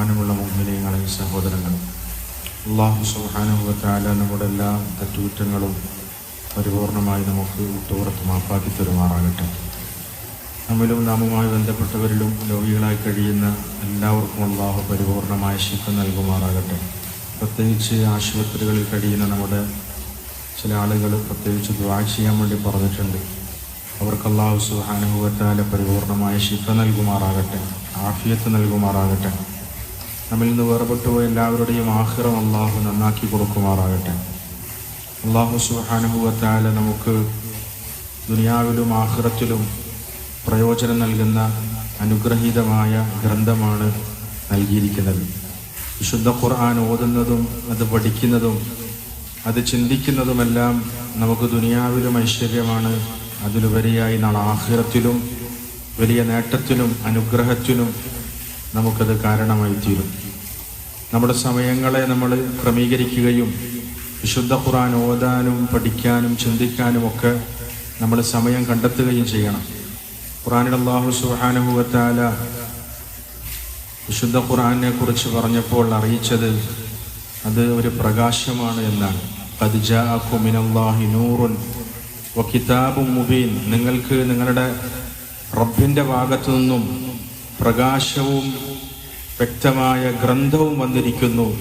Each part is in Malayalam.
ബഹുമാനമുള്ള മുമ്പിനെങ്ങളെ സഹോദരങ്ങൾ അള്ളാഹു സുഹാനുഭവത്താല നമ്മുടെ എല്ലാ തെറ്റുകുറ്റങ്ങളും പരിപൂർണമായി നമുക്ക് വിട്ടുപുറത്ത് മാപ്പാക്കി തരുമാറാകട്ടെ. നമ്മിലും നാമുമായി ബന്ധപ്പെട്ടവരിലും രോഗികളായി കഴിയുന്ന എല്ലാവർക്കും അള്ളാഹു പരിപൂർണമായ ശിക്ഷ നൽകുമാറാകട്ടെ. പ്രത്യേകിച്ച് ആശുപത്രികളിൽ കഴിയുന്ന നമ്മുടെ ചില ആളുകൾ പ്രത്യേകിച്ച് ദ്വാ ചെയ്യാൻ വേണ്ടി പറഞ്ഞിട്ടുണ്ട്. അവർക്ക് അള്ളാഹു സുഹാനുഭവത്താല പരിപൂർണമായ ശിക്ഷ നൽകുമാറാകട്ടെ ആഫിയത്ത് നൽകുമാറാകട്ടെ. നമ്മിൽ നിന്ന് വേർപെട്ടുപോയ എല്ലാവരുടെയും ആഹ്റം അള്ളാഹു നന്നാക്കി കൊടുക്കുമാറാകട്ടെ. അള്ളാഹു സുഹാനുഭവത്താല നമുക്ക് ദുനിയാവിലും ആഹ്റത്തിലും പ്രയോജനം നൽകുന്ന അനുഗ്രഹീതമായ ഗ്രന്ഥമാണ് നൽകിയിരിക്കുന്നത്. വിശുദ്ധ ഖുർആൻ ഓതുന്നതും അത് പഠിക്കുന്നതും അത് ചിന്തിക്കുന്നതുമെല്ലാം നമുക്ക് ദുനിയാവിലും ഐശ്വര്യമാണ്. അതിലുപരിയായി നാളെ ആഹ്റത്തിലും വലിയ നേട്ടത്തിനും അനുഗ്രഹത്തിനും നമുക്കത് കാരണമായി തീരും. നമ്മുടെ സമയങ്ങളെ നമ്മൾ ക്രമീകരിക്കുകയും വിശുദ്ധ ഖുറാൻ ഓതാനും പഠിക്കാനും ചിന്തിക്കാനും ഒക്കെ നമ്മൾ സമയം കണ്ടെത്തുകയും ചെയ്യണം. ഖുറാനിൽ അള്ളാഹു സുഹാനുഭവത്താല വിശുദ്ധ ഖുറാനെ കുറിച്ച് പറഞ്ഞപ്പോൾ അറിയിച്ചത് അത് ഒരു പ്രകാശമാണ് എന്നാണ്. മുബീൻ. നിങ്ങൾക്ക് നിങ്ങളുടെ റബ്ബിന്റെ ഭാഗത്തു നിന്നും പ്രകാശവും വ്യക്തമായ ഗ്രന്ഥവും വന്നിരിക്കുന്നു.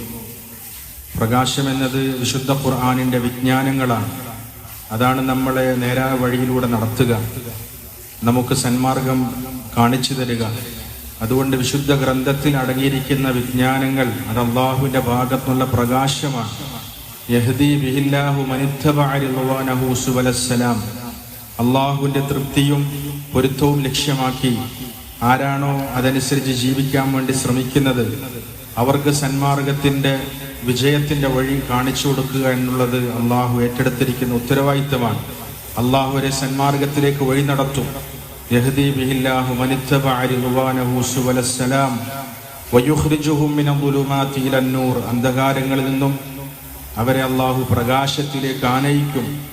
പ്രകാശം എന്നത് വിശുദ്ധ ഖുർആാനിന്റെ വിജ്ഞാനങ്ങളാണ്. അതാണ് നമ്മളെ നേരായ വഴിയിലൂടെ നടത്തുക. നമുക്ക് സന്മാർഗം കാണിച്ചു തരിക. അതുകൊണ്ട് വിശുദ്ധ ഗ്രന്ഥത്തിൽ അടങ്ങിയിരിക്കുന്ന വിജ്ഞാനങ്ങൾ അത് അള്ളാഹുവിന്റെ ഭാഗത്തുള്ള പ്രകാശമാണ്. യഹദി ബിഹില്ലാഹു സുബലസ്സലാം. അള്ളാഹുവിന്റെ തൃപ്തിയും പൊരുത്തവും ലക്ഷ്യമാക്കി ആരാണോ അതനുസരിച്ച് ജീവിക്കാൻ വേണ്ടി ശ്രമിക്കുന്നത് അവർക്ക് സന്മാർഗത്തിന്റെ വിജയത്തിന്റെ വഴി കാണിച്ചു കൊടുക്കുക എന്നുള്ളത് അള്ളാഹു ഏറ്റെടുത്തിരിക്കുന്ന ഉത്തരവാദിത്തമാണ്. അള്ളാഹു വരെ സന്മാർഗത്തിലേക്ക് വഴി നടത്തും. അന്ധകാരങ്ങളിൽ നിന്നും അവരെ അള്ളാഹു പ്രകാശത്തിലേക്ക് ആനയിക്കും.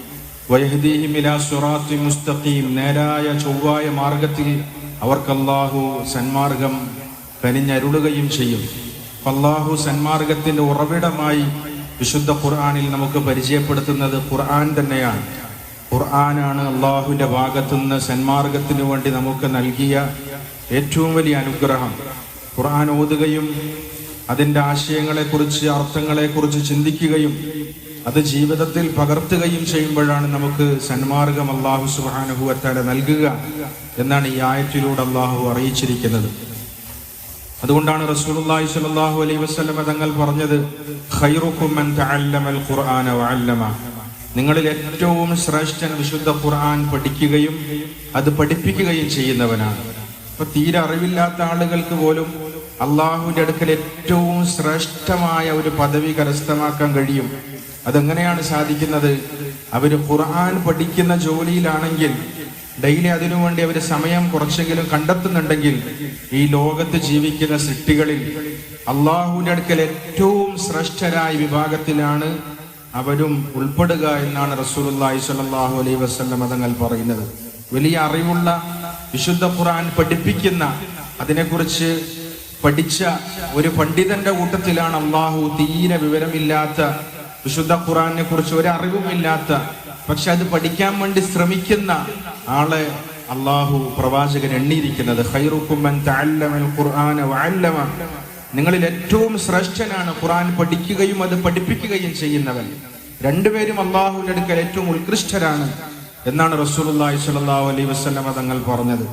മുസ്തഖീം നേരായ ചൊവ്വായ മാർഗത്തിൽ അവർക്ക് അള്ളാഹു സന്മാർഗം കനിഞ്ഞരുളുകയും ചെയ്യും. അല്ലാഹു സന്മാർഗത്തിന്റെ ഉറവിടമായി വിശുദ്ധ ഖുർആാനിൽ നമുക്ക് പരിചയപ്പെടുത്തുന്നത് ഖുർആൻ തന്നെയാണ്. ഖുർആനാണ് അള്ളാഹുവിന്റെ ഭാഗത്തുനിന്ന് സന്മാർഗത്തിനു വേണ്ടി നമുക്ക് നൽകിയ ഏറ്റവും വലിയ അനുഗ്രഹം. ഖുർആൻ ഓതുകയും അതിന്റെ ആശയങ്ങളെക്കുറിച്ച് അർത്ഥങ്ങളെക്കുറിച്ച് ചിന്തിക്കുകയും അത് ജീവിതത്തിൽ പകർത്തുകയും ചെയ്യുമ്പോഴാണ് നമുക്ക് സന്മാർഗം അള്ളാഹു സുബാനുഭവത്താല നൽകുക എന്നാണ് ഈ ആയത്തിലൂടെ അള്ളാഹു അറിയിച്ചിരിക്കുന്നത്. അതുകൊണ്ടാണ് റസൂലുള്ളാഹി സ്വല്ലല്ലാഹു അലൈഹി വസല്ലം തങ്ങൾ പറഞ്ഞത് ഖൈറുക്കും മൻ തഅല്ലമൽ ഖുർആന നിങ്ങളിൽ ഏറ്റവും ശ്രേഷ്ഠൻ വിശുദ്ധ ഖുർആൻ പഠിക്കുകയും അത് പഠിപ്പിക്കുകയും ചെയ്യുന്നവനാണ്. ഇപ്പൊ തീരെ അറിവില്ലാത്ത ആളുകൾക്ക് പോലും അള്ളാഹുവിന്റെ അടുക്കൽ ഏറ്റവും ശ്രേഷ്ഠമായ ഒരു പദവി കരസ്ഥമാക്കാൻ കഴിയും. അതെങ്ങനെയാണ് സാധിക്കുന്നത്? അവർ ഖുർആൻ പഠിക്കുന്ന ജോലിയിലാണെങ്കിൽ ഡെയിലി അതിനു വേണ്ടി അവർ സമയം കുറച്ചെങ്കിലും കണ്ടെത്തുന്നുണ്ടെങ്കിൽ ഈ ലോകത്ത് ജീവിക്കുന്ന സൃഷ്ടികളിൽ അള്ളാഹുവിന്റെ അടുക്കൽ ഏറ്റവും ശ്രേഷ്ഠരായ വിഭാഗത്തിലാണ് അവരും ഉൾപ്പെടുക എന്നാണ് റസൂലുള്ളാഹി സ്വല്ലല്ലാഹു അലൈഹി വസല്ലം തങ്ങൾ പറയുന്നത്. വലിയ അറിവുള്ള വിശുദ്ധ ഖുർആൻ പഠിപ്പിക്കുന്ന അതിനെക്കുറിച്ച് പഠിച്ച ഒരു പണ്ഡിതന്റെ കൂട്ടത്തിലാണ് അള്ളാഹു തീരെ വിവരമില്ലാത്ത വിശുദ്ധ ഖുറാനെ കുറിച്ച് ഒരു അറിവുമില്ലാത്ത പക്ഷെ അത് പഠിക്കാൻ വേണ്ടി ശ്രമിക്കുന്ന ആളെ അള്ളാഹു പ്രവാചകൻ എണ്ണിയിരിക്കുന്നത്. നിങ്ങളിൽ ഏറ്റവും ശ്രേഷ്ഠനാണ് ഖുറാൻ പഠിക്കുകയും അത് പഠിപ്പിക്കുകയും ചെയ്യുന്നവൻ. രണ്ടുപേരും അള്ളാഹുവിന്റെ അടുക്കൽ ഏറ്റവും ഉത്കൃഷ്ടരാണ് എന്നാണ് റസൂലുള്ളാഹി സ്വല്ലല്ലാഹു അലൈഹി വസ്ലമ തങ്ങൾ പറഞ്ഞത്.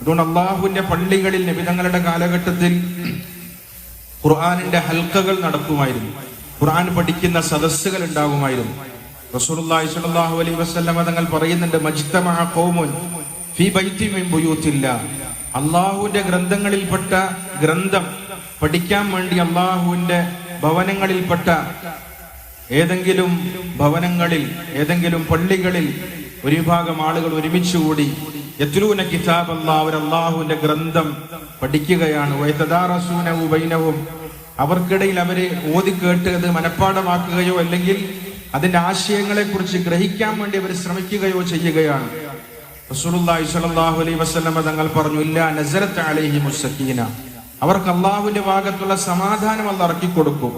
അതുകൊണ്ട് അള്ളാഹുവിന്റെ പള്ളികളിൽ നിബിതങ്ങളുടെ കാലഘട്ടത്തിൽ ഖുർആാനിന്റെ ഹൽക്കകൾ നടക്കുമായിരുന്നു. ഖുർആൻ പഠിക്കുന്ന സദസ്സുകൾ ഉണ്ടാകുമായിരുന്നു റസൂലുള്ളാഹി സ്വല്ലല്ലാഹു അലൈഹി വസല്ലം തങ്ങൾ പറയുന്നുണ്ട് ഫീ ബൈതി മിൻ അള്ളാഹുവിന്റെ ഗ്രന്ഥങ്ങളിൽപ്പെട്ട ഗ്രന്ഥം പഠിക്കാൻ വേണ്ടി അള്ളാഹുവിന്റെ ഭവനങ്ങളിൽപ്പെട്ട ഏതെങ്കിലും ഭവനങ്ങളിൽ ഏതെങ്കിലും പള്ളികളിൽ ഒരു വിഭാഗം ആളുകൾ ഒരുമിച്ചുകൂടി യത്ലൂന കിതാബ് അള്ളാഹു അള്ളാഹുവിന്റെ ഗ്രന്ഥം പഠിക്കുകയാണ്. വൈതദാറസൂനവും അവർക്കിടയിൽ അവരെ ഓതി കേട്ട് അത് മനഃപ്പാടമാക്കുകയോ അല്ലെങ്കിൽ അതിന്റെ ആശയങ്ങളെക്കുറിച്ച് ഗ്രഹിക്കാൻ വേണ്ടി അവർ ശ്രമിക്കുകയോ ചെയ്യുകയാണ്. റസൂലുള്ളാഹി സ്വല്ലല്ലാഹു അലൈഹി വസല്ലം തങ്ങൾ പറഞ്ഞു ഇല്ല അലൈഹി അവർക്ക് അള്ളാഹുവിന്റെ ഭാഗത്തുള്ള സമാധാനം അല്ല ഇറക്കി കൊടുക്കും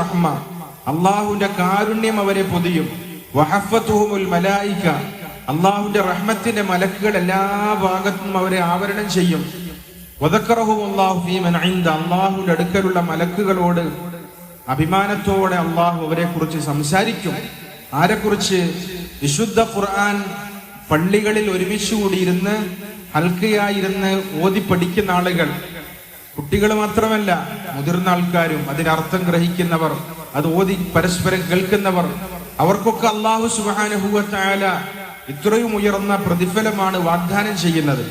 റഹ്മ. അള്ളാഹുവിന്റെ കാരുണ്യം അവരെ പൊതിയും. വഹഫത്തുഹുമുൽ മലായിക. അള്ളാഹുവിന്റെ റഹ്മത്തിന്റെ മലക്കുകൾ എല്ലാ ഭാഗത്തും അവരെ ആവരണം ചെയ്യും. അള്ളാഹുവിന്റെ അടുക്കലുള്ള മലക്കുകളോട് അഭിമാനത്തോടെ അള്ളാഹു അവരെ കുറിച്ച് സംസാരിക്കും. ആരെക്കുറിച്ച് വിശുദ്ധ ഖുർആൻ പള്ളികളിൽ ഒരുമിച്ച് കൂടിയിരുന്ന് ഹൽക്കയായിരുന്ന് ഓതി പഠിക്കുന്ന ആളുകൾ കുട്ടികൾ മാത്രമല്ല മുതിർന്ന ആൾക്കാരും അതിനർത്ഥം ഗ്രഹിക്കുന്നവർ അത് ഓതി പരസ്പരം കേൾക്കുന്നവർ അവർക്കൊക്കെ അള്ളാഹു സുബാനുഭൂവത്തായാല ഇത്രയും ഉയർന്ന പ്രതിഫലമാണ് വാഗ്ദാനം ചെയ്യുന്നത്.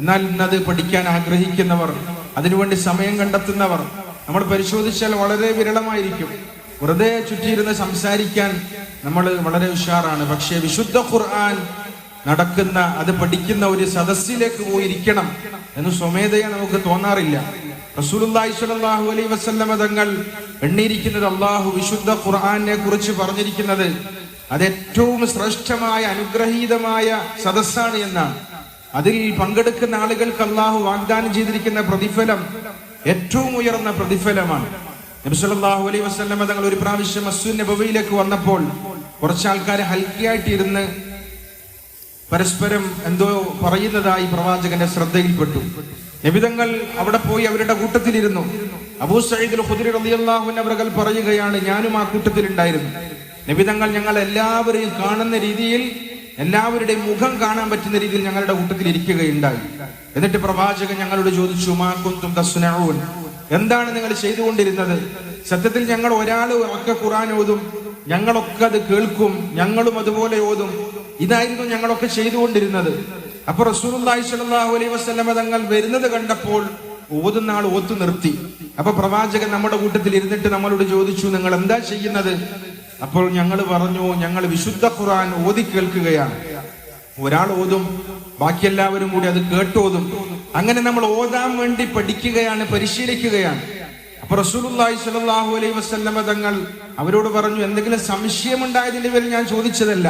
എന്നാൽ ഇന്നത് പഠിക്കാൻ ആഗ്രഹിക്കുന്നവർ അതിനുവേണ്ടി സമയം കണ്ടെത്തുന്നവർ നമ്മൾ പരിശോധിച്ചാൽ വളരെ വിരളമായിരിക്കും. വെറുതെ ചുറ്റിയിരുന്ന് സംസാരിക്കാൻ നമ്മൾ വളരെ ഉഷാറാണ്. പക്ഷേ വിശുദ്ധ ഖുർആൻ നടക്കുന്ന അത് പഠിക്കുന്ന ഒരു സദസ്സിലേക്ക് പോയിരിക്കണം എന്ന് സ്വമേധയെ നമുക്ക് തോന്നാറില്ല. റസൂലുള്ളാഹി സ്വല്ലല്ലാഹു അലൈഹി വസല്ലമ തങ്ങൾ എണ്ണിയിരിക്കുന്നത് അള്ളാഹു വിശുദ്ധ ഖുർആനെ കുറിച്ച് പറഞ്ഞിരിക്കുന്നത് അത് ഏറ്റവും ശ്രേഷ്ഠമായ അനുഗ്രഹീതമായ സദസ്സാണ് എന്നാണ്. അതിൽ പങ്കെടുക്കുന്ന ആളുകൾക്ക് അള്ളാഹു വാഗ്ദാനം ചെയ്തിരിക്കുന്ന പ്രതിഫലം ഏറ്റവും ഉയർന്ന പ്രതിഫലമാണ്. നബിസല്ലാഹു അലൈ വസ്ലമ തങ്ങൾ ഒരു പ്രാവശ്യം അസു നബവിയിലേക്ക് വന്നപ്പോൾ കുറച്ച് ആൾക്കാർ ഹൽക്കിയായിട്ടിരുന്ന് പരസ്പരം എന്തോ പറയുന്നതായി പ്രവാചകന്റെ ശ്രദ്ധയിൽപ്പെട്ടു. നബിതങ്ങൾ അവിടെ പോയി അവരുടെ കൂട്ടത്തിലിരുന്നു. അബൂ സയ്യിദ് ഖുദ്രി റളിയല്ലാഹുവിൻ അവർകൾ പറയുകയാണ് ഞാനും ആ കൂട്ടത്തിലുണ്ടായിരുന്നു. നബിതങ്ങൾ ഞങ്ങൾ എല്ലാവരെയും കാണുന്ന രീതിയിൽ എല്ലാവരുടെയും മുഖം കാണാൻ പറ്റുന്ന രീതിയിൽ ഞങ്ങളുടെ കൂട്ടത്തിൽ ഇരിക്കുകയുണ്ടായി. എന്നിട്ട് പ്രവാചകൻ ഞങ്ങളോട് ചോദിച്ചു മാക്കും തസ്നഊൻ? എന്താണ് നിങ്ങൾ ചെയ്തുകൊണ്ടിരുന്നത്? സത്യത്തിൽ ഞങ്ങൾ ഒരാൾ ഒക്കെ ഖുറാൻ ഓതും ഞങ്ങളൊക്കെ അത് കേൾക്കും ഞങ്ങളും അതുപോലെ ഓതും. ഇതായിരുന്നു ഞങ്ങളൊക്കെ ചെയ്തുകൊണ്ടിരുന്നത്. അപ്പൊ റസൂലുള്ളാഹി സ്വല്ലല്ലാഹു അലൈഹി വസ്ലമ തങ്ങൾ വരുന്നത് കണ്ടപ്പോൾ ഓതുന്ന ആൾ ഓത്തു നിർത്തി. അപ്പൊ പ്രവാചകൻ നമ്മുടെ കൂട്ടത്തിൽ ഇരുന്നിട്ട് നമ്മളോട് ചോദിച്ചു നിങ്ങൾ എന്താ ചെയ്യുന്നത്? അപ്പോൾ ഞങ്ങൾ പറഞ്ഞു ഞങ്ങൾ വിശുദ്ധ ഖുറാൻ ഓതി കേൾക്കുകയാണ്. ഒരാൾ ഓതും ബാക്കി എല്ലാവരും കൂടി അത് കേട്ടോതും. അങ്ങനെ നമ്മൾ ഓതാൻ വേണ്ടി പഠിക്കുകയാണ് പരിശീലിക്കുകയാണ്. അപ്പൊ റസൂലുള്ളാഹി സ്വല്ലല്ലാഹു അലൈഹി വസല്ലമ തങ്ങൾ അവരോട് പറഞ്ഞു എന്തെങ്കിലും സംശയം ഉണ്ടായതിന്റെ പേരിൽ ഞാൻ ചോദിച്ചതല്ല.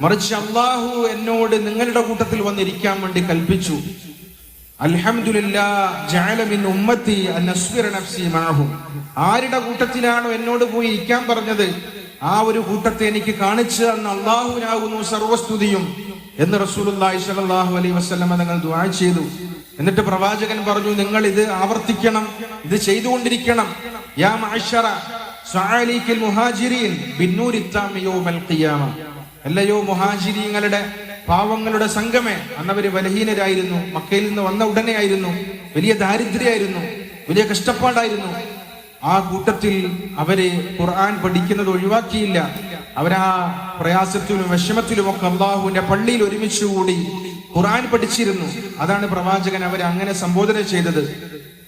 മറിച്ച് അള്ളാഹു എന്നോട് നിങ്ങളുടെ കൂട്ടത്തിൽ വന്നിരിക്കാൻ വേണ്ടി കൽപ്പിച്ചു. ആരുടെ കൂട്ടത്തിലാണോ എന്നോട് പോയി ഇരിക്കാൻ പറഞ്ഞത്? ആ ഒരു കൂട്ടത്തെ എനിക്ക് കാണിച്ചു തന്ന അള്ളാഹുവിനാകുന്നു സർവസ്തുതിയും എന്ന് റസൂലുള്ളാഹി സ്വല്ലല്ലാഹു അലൈഹി വസല്ലമ നിങ്ങൾ ദുആ ചെയ്തു. എന്നിട്ട് പ്രവാചകൻ പറഞ്ഞു നിങ്ങൾ ഇത് ആവർത്തിക്കണം ഇത് ചെയ്തുകൊണ്ടിരിക്കണം. യാ സഅലീക്കൽ മുഹാജിരീൻ ബിന്നൂരി അല്ലയോ മുഹാജിരീങ്ങളുടെ പാവങ്ങളുടെ സംഘമേ അന്നവര് ബലഹീനരായിരുന്നു മക്കയിൽ നിന്ന് വന്ന ഉടനെ ആയിരുന്നു വലിയ ദാരിദ്ര്യമായിരുന്നു വലിയ കഷ്ടപ്പാടായിരുന്നു. ആ കൂട്ടത്തിൽ അവരെ ഖുർആൻ പഠിക്കുന്നത് ഒഴിവാക്കിയില്ല. അവരാ പ്രയാസത്തിലും വിഷമത്തിലും ഒക്കെ അള്ളാഹുവിന്റെ പള്ളിയിൽ ഒരുമിച്ച് കൂടി ഖുർആൻ പഠിച്ചിരുന്നു. അതാണ് പ്രവാചകൻ അവരെ അങ്ങനെ സംബോധന ചെയ്തത്.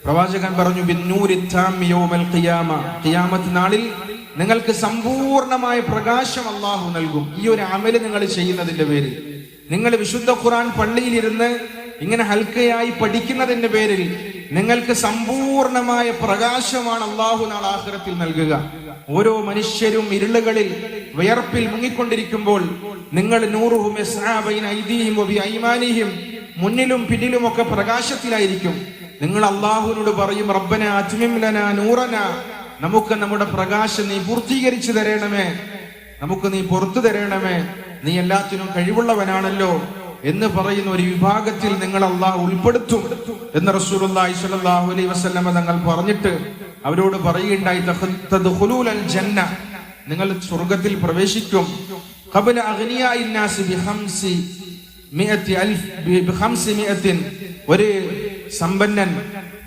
പ്രവാചകൻ പറഞ്ഞു ഖിയാമത്ത് നാളിൽ നിങ്ങൾക്ക് സമ്പൂർണമായ പ്രകാശം അള്ളാഹു നൽകും. ഈ ഒരു അമൽ നിങ്ങൾ ചെയ്യുന്നതിന്റെ പേരിൽ. നിങ്ങൾ വിശുദ്ധ ഖുർആൻ പള്ളിയിലിരുന്ന് ഇങ്ങനെ ഹൽക്കയായി പഠിക്കുന്നതിന്റെ പേരിൽ നിങ്ങൾക്ക് സമ്പൂർണമായ പ്രകാശമാണ് അള്ളാഹു നാളെ ആഖിറത്തിൽ നൽകുക. ഓരോ മനുഷ്യരും ഇരുളുകളിൽ വിയർപ്പിൽ മുങ്ങിക്കൊണ്ടിരിക്കുമ്പോൾ നിങ്ങൾ നൂറുഹും മുന്നിലും പിന്നിലുമൊക്കെ പ്രകാശത്തിലായിരിക്കും. നിങ്ങൾ അള്ളാഹുവിനോട് പറയും റബ്ബന അജ്മിംലന ലനാ നൂറന. നമുക്ക് നമ്മുടെ പ്രകാശം നീ പൂർത്തീകരിച്ചു തരണമേ. നമുക്ക് നീ പുറത്തു തരണമേ. നീ എല്ലാത്തിനും കഴിവുള്ളവനാണല്ലോ. എന്ന് പറയുന്ന ഒരു വിഭാഗത്തിൽ നിങ്ങൾ അള്ളാഹ് ഉൾപ്പെടുത്തും എന്ന് റസൂലുള്ളാഹി സ്വല്ലല്ലാഹു അലൈഹി വസ്ലമ തങ്ങൾ പറഞ്ഞിട്ട് അവരോട് പറയുകയുണ്ടായി "തഖ- ജന്ന നിങ്ങൾ സ്വർഗത്തിൽ പ്രവേശിക്കും. ഒരു സമ്പന്നൻ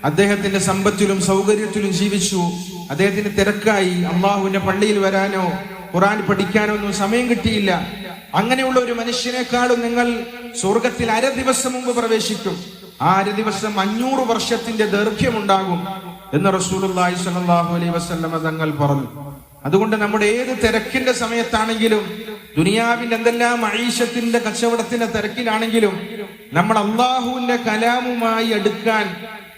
അദ്ദേഹത്തിന്റെ സമ്പത്തിലും സൗകര്യത്തിലും ജീവിച്ചു. അദ്ദേഹത്തിന്റെ തിരക്കായി അള്ളാഹുവിന്റെ പള്ളിയിൽ വരാനോ ഖുറാൻ പഠിക്കാനോ ഒന്നും സമയം കിട്ടിയില്ല. അങ്ങനെയുള്ള ഒരു മനുഷ്യനേക്കാളും നിങ്ങൾ സ്വർഗത്തിൽ അര ദിവസം മുമ്പ് പ്രവേശിക്കും. ആ അര ദിവസം അഞ്ഞൂറ് വർഷത്തിന്റെ ദൈർഘ്യമുണ്ടാകും എന്ന് റസൂലുള്ളാഹി സ്വല്ലല്ലാഹു അലൈഹി വസല്ലമ തങ്ങൾ പറഞ്ഞു. അതുകൊണ്ട് നമ്മുടെ ഏത് തിരക്കിന്റെ സമയത്താണെങ്കിലും ദുനിയാവിന്റെ എന്തെല്ലാം ഐഷത്തിന്റെ കച്ചവടത്തിന്റെ തിരക്കിലാണെങ്കിലും നമ്മൾ അള്ളാഹുവിന്റെ കലാമുമായി എടുക്കാൻ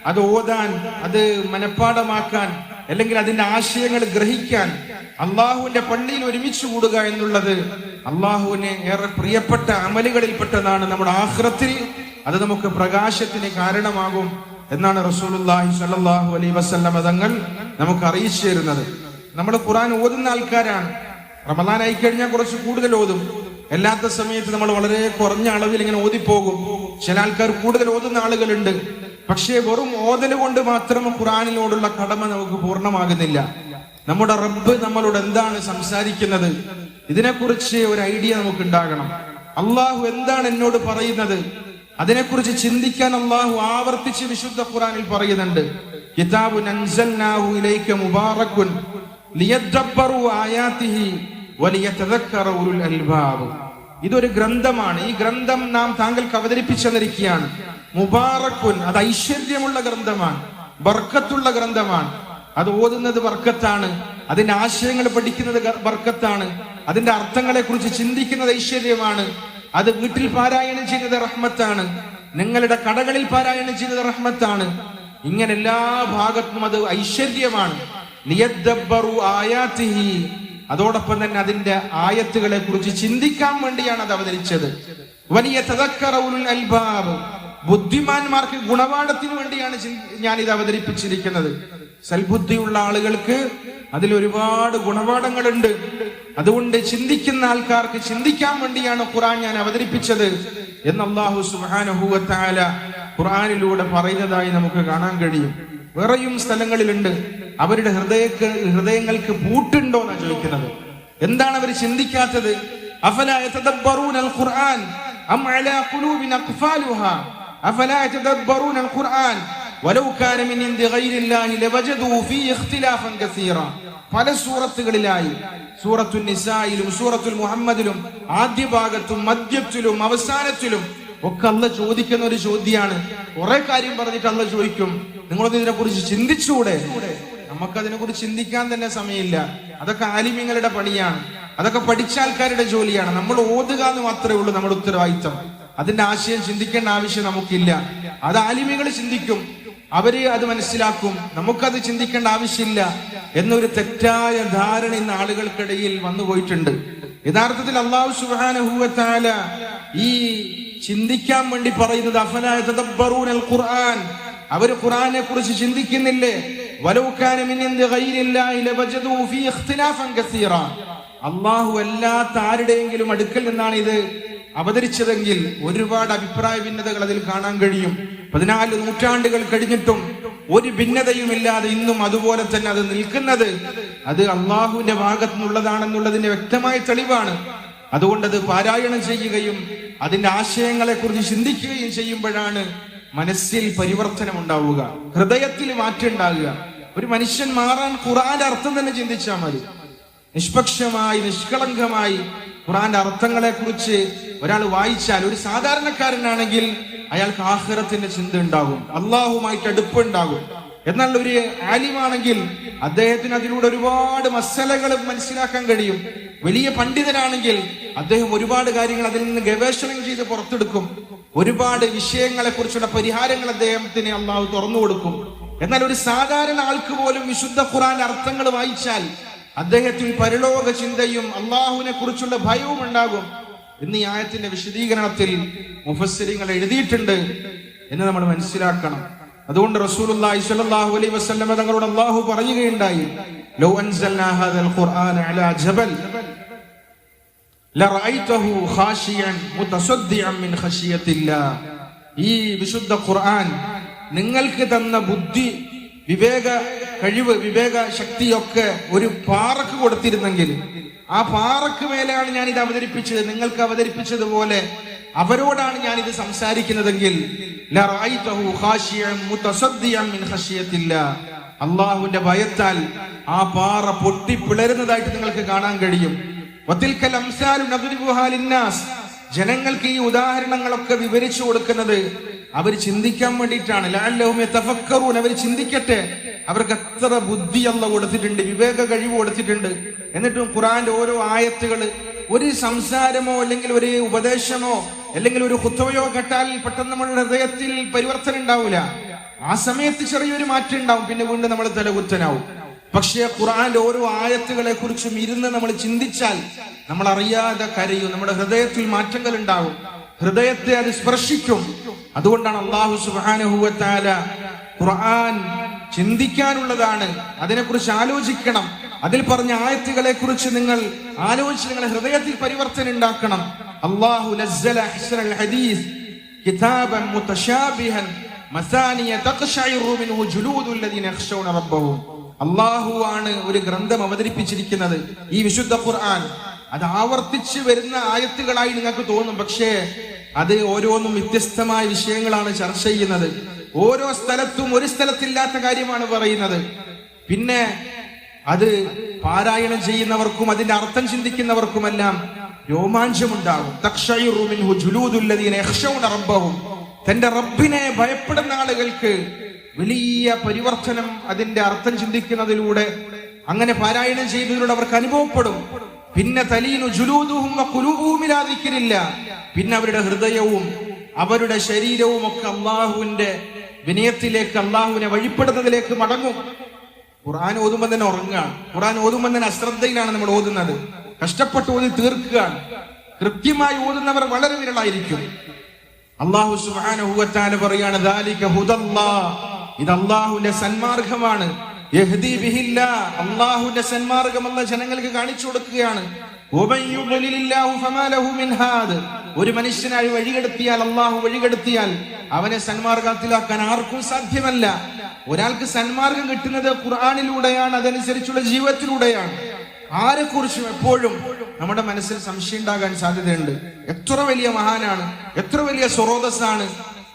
അത് ഓതാൻ അത് മനഃപ്പാടമാക്കാൻ അല്ലെങ്കിൽ അതിന്റെ ആശയങ്ങൾ ഗ്രഹിക്കാൻ അള്ളാഹുവിന്റെ പള്ളിയിൽ ഒരുമിച്ച് കൂടുക എന്നുള്ളത് അള്ളാഹുവിന് ഏറെ പ്രിയപ്പെട്ട അമലുകളിൽപ്പെട്ടതാണ് നമ്മുടെ ആഹ്റത്തിൽ. അത് നമുക്ക് പ്രകാശത്തിന് കാരണമാകും എന്നാണ് റസൂലുള്ളാഹി സ്വല്ലല്ലാഹു അലൈഹി വസല്ലം തങ്ങൾ നമുക്ക് അറിയിച്ചു തരുന്നത്. നമ്മൾ ഖുറാൻ ഓതുന്ന ആൾക്കാരാണ്. റമദാൻ ആയി കഴിഞ്ഞാൽ കുറച്ച് കൂടുതൽ ഓതും. അല്ലാത്ത സമയത്ത് നമ്മൾ വളരെ കുറഞ്ഞ അളവിൽ ഇങ്ങനെ ഓതിപ്പോകും. ചില ആൾക്കാർ കൂടുതൽ ഓതുന്ന ആളുകളുണ്ട്. പക്ഷേ വെറും ഓതൽ കൊണ്ട് മാത്രം ഖുറാനിനോടുള്ള കടമ നമുക്ക് പൂർണമാകുന്നില്ല. നമ്മുടെ റബ്ബ് നമ്മളോട് എന്താണ് സംസാരിക്കുന്നത്? ഇതിനെക്കുറിച്ച് ഒരു ഐഡിയ നമുക്ക് ഉണ്ടാകണം അള്ളാഹു എന്താണ് എന്നോട് പറയുന്നത്? അതിനെക്കുറിച്ച് ചിന്തിക്കാൻ അള്ളാഹു ആവർത്തിച്ച് വിശുദ്ധ ഖുറാനിൽ പറയുന്നുണ്ട്. കിതാബു നൻസൽനാഹു ഇലൈക മുബാറക്കുൻ ഇതൊരു ഗ്രന്ഥമാണ്. ഈ ഗ്രന്ഥം നാം താങ്കൾക്ക് അവതരിപ്പിച്ചു തന്നിരിക്കുകയാണ് മുബാറക്കുൻ അത് ഐശ്വര്യമുള്ള ഗ്രന്ഥമാണ് ബർക്കത്തുള്ള ഗ്രന്ഥമാണ്. അത് ഓതുന്നത് ബർക്കത്താണ് അതിന്റെ ആശയങ്ങൾ പഠിക്കുന്നത് ബർക്കത്താണ് അതിന്റെ അർത്ഥങ്ങളെ കുറിച്ച് ചിന്തിക്കുന്നത് ഐശ്വര്യമാണ് അത് വീട്ടിൽ പാരായണം ചെയ്യുന്നത് റഹ്മത്താണ് നിങ്ങളുടെ കടകളിൽ പാരായണം ചെയ്യുന്നത് റഹ്മത്താണ്. ഇങ്ങനെ എല്ലാ ഭാഗത്തും അത് ഐശ്വര്യമാണ്. ആയാത്തിഹി അതോടൊപ്പം തന്നെ അതിന്റെ ആയത്തുകളെ കുറിച്ച് ചിന്തിക്കാൻ വേണ്ടിയാണ് അത് അവതരിച്ചത്. വലിയ തദക്കറവുൽ അൽബാബ് ബുദ്ധിമാന്മാർക്ക് ഗുണപാഠത്തിന് വേണ്ടിയാണ് ഞാൻ ഇത് അവതരിപ്പിച്ചിരിക്കുന്നത്. സൽബുദ്ധിയുള്ള ആളുകൾക്ക് അതിൽ ഒരുപാട് ഗുണപാഠങ്ങളുണ്ട്. അതുകൊണ്ട് ചിന്തിക്കുന്ന ആൾക്കാർക്ക് ചിന്തിക്കാൻ വേണ്ടിയാണ് ഖുറാൻ ഞാൻ അവതരിപ്പിച്ചത് എന്ന് അള്ളാഹു സുബാനുഭൂവത്താല ഖുറാനിലൂടെ പറയുന്നതായി നമുക്ക് കാണാൻ കഴിയും. വേറെയും സ്ഥലങ്ങളിലുണ്ട്. അവരുടെ ഹൃദയക്ക് ഹൃദയങ്ങൾക്ക് പൂട്ടുണ്ടോ എന്നാണ് ചോദിക്കുന്നത്. എന്താണ് അവർ ചിന്തിക്കാത്തത്? അഫല ഖുർആൻ അം അഫലാ يتدبرون القرآن؟ ഖുർആൻ വലൗ കാന മിൻ غير الله ലവജദൂ ഫീ ഇഖ്തിലാഫൻ കസീറ പല സൂറത്തുകളിലായി സൂറത്തു നിസായിലും സൂറത്തുൽ മുഹമ്മദിലും ആദ്യ ഭാഗത്തും മധ്യത്തിലും അവസാനത്തിലും ഒക്കെ അല്ല ചോദിക്കുന്ന ഒരു ചോദ്യമാണ് കുറെ കാര്യം പറഞ്ഞിട്ട് അല്ല ചോദിക്കും. നിങ്ങളൊന്ന് ഇതിനെ കുറിച്ച് ചിന്തിച്ചൂടെ? നമുക്കതിനെ കുറിച്ച് ചിന്തിക്കാൻ തന്നെ സമയമില്ല. അതൊക്കെ ആലിമ്യങ്ങളുടെ പണിയാണ്. അതൊക്കെ പഠിച്ച ആൾക്കാരുടെ ജോലിയാണ്. നമ്മൾ ഓതുക എന്ന് മാത്രമേ ഉള്ളൂ നമ്മുടെ ഉത്തരവാദിത്തം അതിന്റെ ആശയം ചിന്തിക്കേണ്ട ആവശ്യം നമുക്കില്ല. അത് ആലിമികൾ ചിന്തിക്കും. അവർ അത് മനസ്സിലാക്കും. നമുക്കത് ചിന്തിക്കേണ്ട ആവശ്യമില്ല എന്നൊരു തെറ്റായ ധാരണ ഇന്ന് ആളുകൾക്കിടയിൽ വന്നു പോയിട്ടുണ്ട്. യഥാർത്ഥത്തിൽ അള്ളാഹു സുബാനഹുവത്താല ഈ ചിന്തിക്കാൻ വേണ്ടി പറയുന്നത് തദബ്ബറൂനൽ ഖുർആൻ? അവർ ഖുർആനെ കുറിച്ച് ചിന്തിക്കുന്നില്ലേ അള്ളാഹു അല്ലാത്ത ആരുടെയെങ്കിലും അടുക്കൽ നിന്നാണ് ഇത് അവതരിച്ചതെങ്കിൽ ഒരുപാട് അഭിപ്രായ ഭിന്നതകൾ അതിൽ കാണാൻ കഴിയും. പതിനാല് നൂറ്റാണ്ടുകൾ കഴിഞ്ഞിട്ടും ഒരു ഭിന്നതയുമില്ലാതെ ഇന്നും അതുപോലെ തന്നെ അത് നിൽക്കുന്നത് അത് അള്ളാഹുവിന്റെ ഭാഗത്തു നിന്നുള്ളതാണെന്നുള്ളതിന്റെ വ്യക്തമായ തെളിവാണ്. അതുകൊണ്ട് അത് പാരായണം ചെയ്യുകയും അതിന്റെ ആശയങ്ങളെ കുറിച്ച് ചിന്തിക്കുകയും ചെയ്യുമ്പോഴാണ് മനസ്സിൽ പരിവർത്തനം ഉണ്ടാവുക ഹൃദയത്തിൽ മാറ്റം ഉണ്ടാകുക ഒരു മനുഷ്യൻ മാറാൻ ഖുറാന്റെ അർത്ഥം തന്നെ ചിന്തിച്ചാൽ മതി. നിഷ്പക്ഷമായി നിഷ്കളങ്കമായി ഖുറാന്റെ അർത്ഥങ്ങളെ കുറിച്ച് ഒരാൾ വായിച്ചാൽ ഒരു സാധാരണക്കാരനാണെങ്കിൽ അയാൾക്ക് ആഹ്റത്തിന്റെ ചിന്ത ഉണ്ടാകും അള്ളാഹുമായിട്ട് അടുപ്പുണ്ടാകും എന്നാൽ ഒരു ആലിമാണെങ്കിൽ അദ്ദേഹത്തിന് അതിലൂടെ ഒരുപാട് മസലകൾ മനസ്സിലാക്കാൻ കഴിയും. വലിയ പണ്ഡിതനാണെങ്കിൽ അദ്ദേഹം ഒരുപാട് കാര്യങ്ങൾ അതിൽ നിന്ന് ഗവേഷണം ചെയ്ത് പുറത്തെടുക്കും. ഒരുപാട് വിഷയങ്ങളെ കുറിച്ചുള്ള പരിഹാരങ്ങൾ അദ്ദേഹത്തിന് അള്ളാഹു തുറന്നു കൊടുക്കും. എന്നാൽ ഒരു സാധാരണ ആൾക്ക് പോലും വിശുദ്ധ ഖുറാൻ അർത്ഥങ്ങൾ വായിച്ചാൽ അദ്ദേഹത്തിൽ പരലോക ചിന്തയും അള്ളാഹുവിനെ കുറിച്ചുള്ള ഭയവും ഉണ്ടാകും എന്ന് ഈ ആയത്തിന്റെ വിശദീകരണത്തിൽ മുഫസ്സിരിങ്ങൾ എഴുതിയിട്ടുണ്ട് എന്ന് നമ്മൾ മനസ്സിലാക്കണം. അതുകൊണ്ട് റസൂലുള്ളാഹി സ്വല്ലല്ലാഹു അലൈഹി വസല്ലം തങ്ങളോട് അള്ളാഹു പറയുകയുണ്ടായി ലൗ അൻസൽനാ ഹാദൽ അലാ ജബൽ ഖാശിയൻ മിൻ ഈ വിശുദ്ധ ഖുർആൻ നിങ്ങൾക്ക് തന്ന ബുദ്ധി വിവേക കഴിവ് വിവേക ശക്തിയൊക്കെ ഒരു പാറക്ക് കൊടുത്തിരുന്നെങ്കിൽ ആ പാറക്ക് മേലെയാണ് ഞാൻ ഇത് അവതരിപ്പിച്ചത്. നിങ്ങൾക്ക് അവതരിപ്പിച്ചതുപോലെ അവരോടാണ് ഞാൻ ഇത് സംസാരിക്കുന്നതെങ്കിൽ അള്ളാഹുവിന്റെ ഭയത്താൽ ആ പാറ പൊട്ടി പിളരുന്നതായിട്ട് നിങ്ങൾക്ക് കാണാൻ കഴിയും. ജനങ്ങൾക്ക് ഈ ഉദാഹരണങ്ങളൊക്കെ വിവരിച്ചു കൊടുക്കുന്നത് അവർ ചിന്തിക്കാൻ വേണ്ടിയിട്ടാണ്. ലഅല്ലഹും തഫക്കറൂൻ അവർ ചിന്തിക്കട്ടെ. അവർക്ക് എത്ര ബുദ്ധി അല്ല കൊടുത്തിട്ടുണ്ട് വിവേക കഴിവ് കൊടുത്തിട്ടുണ്ട്. എന്നിട്ടും ഖുറാന്റെ ഓരോ ആയത്തുകൾ ഒരു സംസാരമോ അല്ലെങ്കിൽ ഒരു ഉപദേശമോ അല്ലെങ്കിൽ ഒരു കുത്തവയോ കേട്ടാൽ പെട്ടെന്ന് നമ്മുടെ ഹൃദയത്തിൽ പരിവർത്തനം ഉണ്ടാവില്ല ആ സമയത്ത് ചെറിയൊരു മാറ്റം ഉണ്ടാവും. പിന്നെ വീണ്ടും നമ്മൾ തലകുത്തനാവും. പക്ഷേ ഖുറാന്റെ ഓരോ ആയത്തുകളെ കുറിച്ചും ഇരുന്ന് നമ്മൾ ചിന്തിച്ചാൽ നമ്മൾ അറിയാതെ കരയും. നമ്മുടെ ഹൃദയത്തിൽ മാറ്റങ്ങൾ ഉണ്ടാവും. ഹൃദയത്തെ അത് സ്പർശിക്കും. അതുകൊണ്ടാണ് അള്ളാഹു സുബാനുഹൂവത്താല ഖുർആൻ ചിന്തിക്കാനുള്ളതാണ്. അതിനെക്കുറിച്ച് ആലോചിക്കണം. അതിൽ പറഞ്ഞ ആയത്തുകളെ കുറിച്ച് നിങ്ങൾ ആലോചിച്ച് നിങ്ങളുടെ ഹൃദയത്തിൽ പരിവർത്തനം ഉണ്ടാക്കണം. അള്ളാഹു ഹദീസ് കിതാബൻ മുതശാബിഹൻ മസാനിയ തഖ്ശഇറു മിൻഹു ജുലൂദുൽ ലദീന യഖ്ശൗന റബ്ബഹും. അള്ളാഹു ആണ് ഒരു ഗ്രന്ഥം അവതരിപ്പിച്ചിരിക്കുന്നത്. ഈ വിശുദ്ധ ഖുർആൻ. അത് ആവർത്തിച്ച് വരുന്ന ആയത്തുകളായി നിങ്ങൾക്ക് തോന്നും. പക്ഷേ അത് ഓരോന്നും വ്യത്യസ്തമായ വിഷയങ്ങളാണ് ചർച്ച ചെയ്യുന്നത്. ഓരോ സ്ഥലത്തും ഒരു സ്ഥലത്തില്ലാത്ത കാര്യമാണ് പറയുന്നത്. പിന്നെ അത് പാരായണം ചെയ്യുന്നവർക്കും അതിന്റെ അർത്ഥം ചിന്തിക്കുന്നവർക്കുമെല്ലാം രോമാഞ്ചമുണ്ടാകും. തന്റെ റബ്ബിനെ ഭയപ്പെടുന്ന ആളുകൾക്ക് വലിയ പരിവർത്തനം അതിന്റെ അർത്ഥം ചിന്തിക്കുന്നതിലൂടെ അങ്ങനെ പാരായണം ചെയ്തതിലൂടെ അവർക്ക് അനുഭവപ്പെടും. പിന്നെ തലീനു ജുലൂദുഹും കുലൂബുമില്ലാതിരിക്കില്ല പിന്നെ അവരുടെ ഹൃദയവും അവരുടെ ശരീരവും ഒക്കെ അള്ളാഹുവിന്റെ വിനയത്തിലേക്ക് അള്ളാഹുവിനെ വഴിപ്പെടുന്നതിലേക്ക് മടങ്ങും. ഖുർആൻ ഓതുമ്പോൾ തന്നെ ഉറങ്ങുകയാണ് ഖുർആൻ ഓതുമ്പോൾ തന്നെ അശ്രദ്ധയിലാണ് നമ്മൾ ഓതുന്നത്. കഷ്ടപ്പെട്ട് ഓതി തീർക്കുകയാണ്. കൃത്യമായി ഓതുന്നവർ വളരെ വിരളായിരിക്കും. അള്ളാഹു തആല പറയാണ് ഇത് അള്ളാഹുവിന്റെ സന്മാർഗമാണ്. യഹ്ദി ബിഹില്ലാ അള്ളാഹുവിന്റെ സന്മാർഗം അല്ല ജനങ്ങൾക്ക് കാണിച്ചു കൊടുക്കുകയാണ്. ഒരു മനുഷ്യനായി വഴികെടുത്തിയാൽ അള്ളാഹു വഴികെടുത്തിയാൽ അവനെ സന്മാർഗത്തിലാക്കാൻ ആർക്കും സാധ്യമല്ല. ഒരാൾക്ക് സന്മാർഗം കിട്ടുന്നത് ഖുർആാനിലൂടെയാണ് അതനുസരിച്ചുള്ള ജീവിതത്തിലൂടെയാണ്. ആരെക്കുറിച്ചും എപ്പോഴും നമ്മുടെ മനസ്സിൽ സംശയം ഉണ്ടാകാൻ സാധ്യതയുണ്ട്. എത്ര വലിയ മഹാനാണ് എത്ര വലിയ സ്രോതസ്സാണ്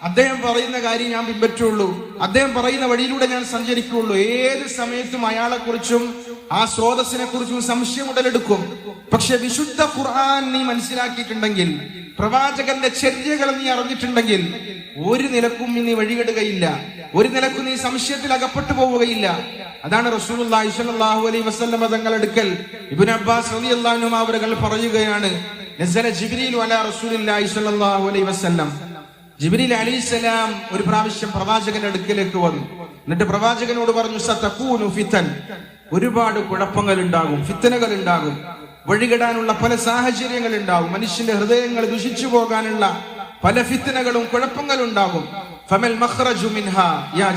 അദ്ദേഹം പറയുന്ന കാര്യം ഞാൻ പിൻപറ്റുള്ളൂ. അദ്ദേഹം പറയുന്ന വഴിയിലൂടെ ഞാൻ സഞ്ചരിക്കുകയുള്ളൂ ഏത് സമയത്തും അയാളെക്കുറിച്ചും ആ സ്രോതസ്സിനെ കുറിച്ചും സംശയം ഉടലെടുക്കും. പക്ഷെ വിശുദ്ധ ഖുർആൻ നീ മനസ്സിലാക്കിയിട്ടുണ്ടെങ്കിൽ പ്രവാചകന്റെ ചര്യകൾ നീ അറിഞ്ഞിട്ടുണ്ടെങ്കിൽ ഒരു നിലക്കും നീ വഴികെടുകയില്ല. ഒരു നിലക്കും നീ സംശയത്തിൽ അകപ്പെട്ടു പോവുകയില്ല. അതാണ് റസൂലുള്ളാഹി സ്വല്ലല്ലാഹു അലൈഹി വസല്ലം തങ്ങൾ അടുക്കൽ ഇബ്നു അബ്ബാസ് റളിയല്ലാഹു അൻഹു അവരുകൾ പറയുകയാണ് നസല ജിബ്രീൽ അലാ റസൂലുള്ളാഹി സ്വല്ലല്ലാഹു അലൈഹി വസല്ലം. ജിബ്രീൽ അലിസ്ലാം ഒരു പ്രാവശ്യം പ്രവാചകന്റെ അടുക്കിലേക്ക് വന്നു. എന്നിട്ട് പ്രവാചകനോട് പറഞ്ഞു സതകൂനു ഫിതൻ ഒരുപാട് കുഴപ്പങ്ങൾ ഉണ്ടാകും ഫിത്തനകൾ ഉണ്ടാകും വഴികിടാനുള്ള പല സാഹചര്യങ്ങൾ ഉണ്ടാകും മനുഷ്യന്റെ ഹൃദയങ്ങൾ ദുഷിച്ചു പോകാനുള്ള പല ഫിത്തനകളും കുഴപ്പങ്ങളും ഉണ്ടാകും ഫമൽ യാ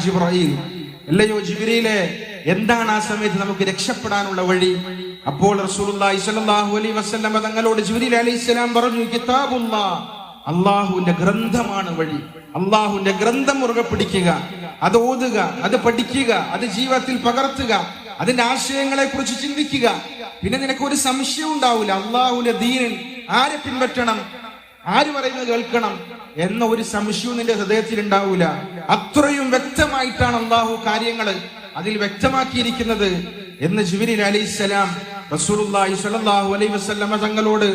അല്ലയോ ജിബ്രീലെ എന്താണ് ആ സമയത്ത് നമുക്ക് രക്ഷപ്പെടാനുള്ള വഴി? അപ്പോൾ റസൂലുള്ളാഹി സ്വല്ലല്ലാഹു അലൈഹി വസല്ലം തങ്ങളോട് ജിബ്രീൽ പറഞ്ഞു കിതാബുല്ലാഹ് അള്ളാഹുവിന്റെ ഗ്രന്ഥമാണ് വഴി. അള്ളാഹുവിന്റെ ഗ്രന്ഥം മുറുകെ പിടിക്കുക അത് ഓതുക അത് പഠിക്കുക അത് ജീവിതത്തിൽ പകർത്തുക അതിന്റെ ആശയങ്ങളെ കുറിച്ച് ചിന്തിക്കുക. പിന്നെ നിനക്ക് ഒരു സംശയം ഉണ്ടാവില്ല അള്ളാഹുവിന്റെ ദീനിൽ ആരെ പിൻപറ്റണം ആര് പറയുന്നത് കേൾക്കണം എന്ന ഒരു സംശയവും നിന്റെ ഹൃദയത്തിൽ ഉണ്ടാവില്ല അത്രയും വ്യക്തമായിട്ടാണ് അള്ളാഹു കാര്യങ്ങൾ അതിൽ വ്യക്തമാക്കിയിരിക്കുന്നത് എന്ന് ജിബിരിൽ അലൈഹിസ്സലാം റസൂലുള്ളാഹി സ്വല്ലല്ലാഹു അലൈഹി വസല്ലമ തങ്ങളോട്